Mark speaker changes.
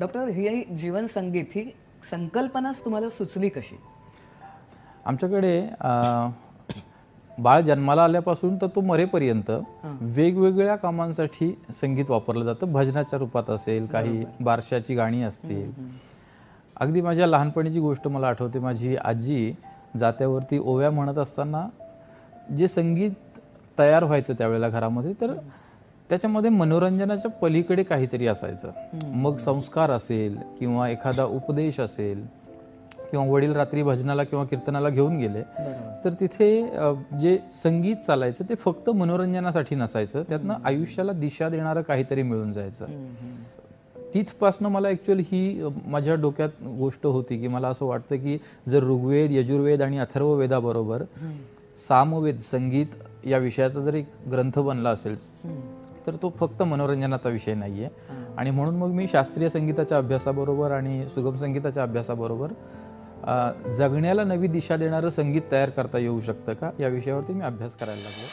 Speaker 1: Doctor ही जीवन संगीत ही संकल्पनाच तुम्हाला सुचली कशी?
Speaker 2: आमच्याकडे बाळ जन्माला आल्यापासून तर तो मरेपर्यंत वेगवेगळ्या कामांसाठी संगीत वापरलं जातं. भजनाच्या रूपात असेल काही बारशाची गाणी असतील. अगदी माझ्या लहानपणीची गोष्ट मला आठवते. माझी आजी जात्यावरती ओव्या म्हणत असताना जे संगीत तयार व्हायचं त्यावेळेला घरामध्ये तर त्याच्यामध्ये मनोरंजनाच्या पलीकडे काहीतरी असायचं. मग संस्कार असेल किंवा एखादा उपदेश असेल किंवा वडील रात्री भजनाला किंवा कीर्तनाला घेऊन गेले तर तिथे जे संगीत चालायचं ते फक्त मनोरंजनासाठी नसायचं. त्यातनं आयुष्याला दिशा देणारं काहीतरी मिळून जायचं. तिथपासनं मला ॲक्च्युअली ही माझ्या डोक्यात गोष्ट होती की मला असं वाटतं की जर ऋग्वेद यजुर्वेद आणि अथर्ववेदाबरोबर सामवेद संगीत या विषयाचा जर एक ग्रंथ बनला असेल तर तो फक्त मनोरंजनाचा विषय नाही आहे आणि म्हणून मग मी शास्त्रीय संगीताच्या अभ्यासाबरोबर आणि सुगम संगीताच्या अभ्यासाबरोबर जगण्याला नवी दिशा देणारं संगीत तयार करता येऊ शकतं का? या विषयावरती मी अभ्यास करायला लागलो.